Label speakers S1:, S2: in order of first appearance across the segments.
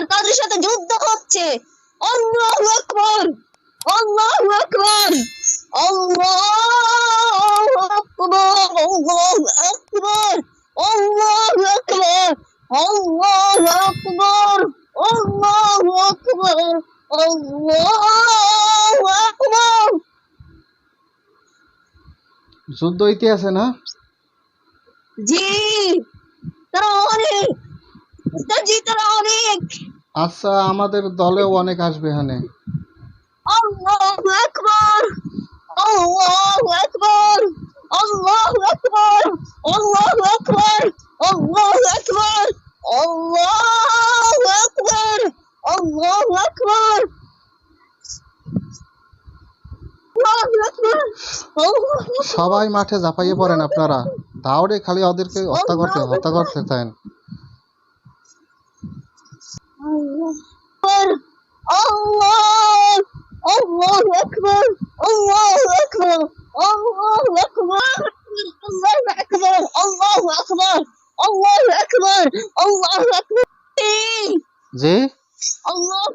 S1: তাদের সাথে যুদ্ধ হচ্ছে আল্লাহু আকবার আল্লাহু আকবার আল্লাহু আকবার আল্লাহু আকবার আল্লাহু আকবার আল্লাহু আকবার আল্লাহু আকবার আল্লাহু আকবার
S2: যুদ্ধ ইতিহাসে না
S1: জি তারা অনেক অনেক
S2: আচ্ছা আমাদের দলেও অনেক আসবে এখানে।
S1: আল্লাহু আকবার আল্লাহু আকবার আল্লাহু আকবার আল্লাহু আকবার আল্লাহু আকবার আল্লাহু আকবার আল্লাহু আকবার।
S2: সবাই মাঠে ঝাঁপাইয়ে পড়েন আপনারা। দাউড়ে খালি ওদেরকে হত্যা করতে হত্যা করতে চান।
S1: الله أكبر الله الله أكبر الله أكبر الله أكبر الله أكبر الله أكبر الله أكبر الله
S2: أكبر
S1: زي الله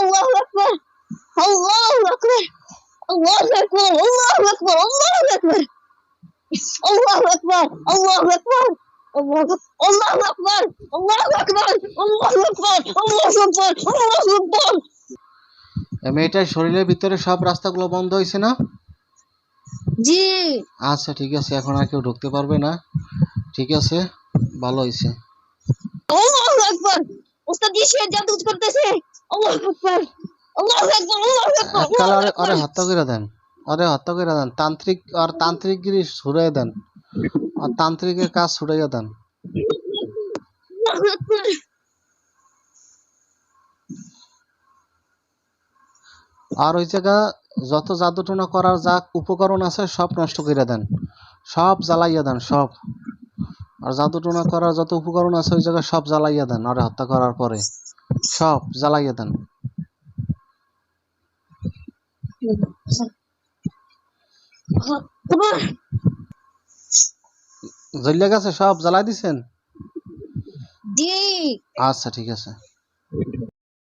S1: الله أكبر الله أكبر الله أكبر الله أكبر الله أكبر الله أكبر الله أكبر আল্লাহু আকবার আল্লাহু আকবার আল্লাহু আকবার আল্লাহু আকবার আল্লাহু আকবার
S2: মেয়েটার শরীরের ভিতরে সব রাস্তাগুলো বন্ধ হয়েছে না?
S1: জি।
S2: আচ্ছা ঠিক আছে এখন আর কেউ ঢুকতে পারবে না। ঠিক আছে ভালো হয়েছে।
S1: আল্লাহু আকবার উস্তাদ সে জাদু করতেছে। আল্লাহু আকবার আল্লাহু আকবার আল্লাহু আকবার
S2: এককাল আরে করে দেন। আরে হত্যা করে দেন। তান্ত্রিক আর তান্ত্রিকগিরি ছুড়ে দেন। তান্ত্রিকের কাজ ছুড়াইয়া দেন আর ওই জায়গা যত জাদু টোনা করার যা উপকরণ আছে সব নষ্ট করে দেন। সব জ্বালাইয়া দেন, সব। আর জাদু টোনা করার যত উপকরণ আছে ওই জায়গায় সব জ্বালাইয়া দেন, আরে হত্যা করার পরে। সব জ্বালাইয়া দেন। জ্বলিয়া গেছে সব জ্বালাই দিছেন?
S1: জি।
S2: আচ্ছা ঠিক আছে।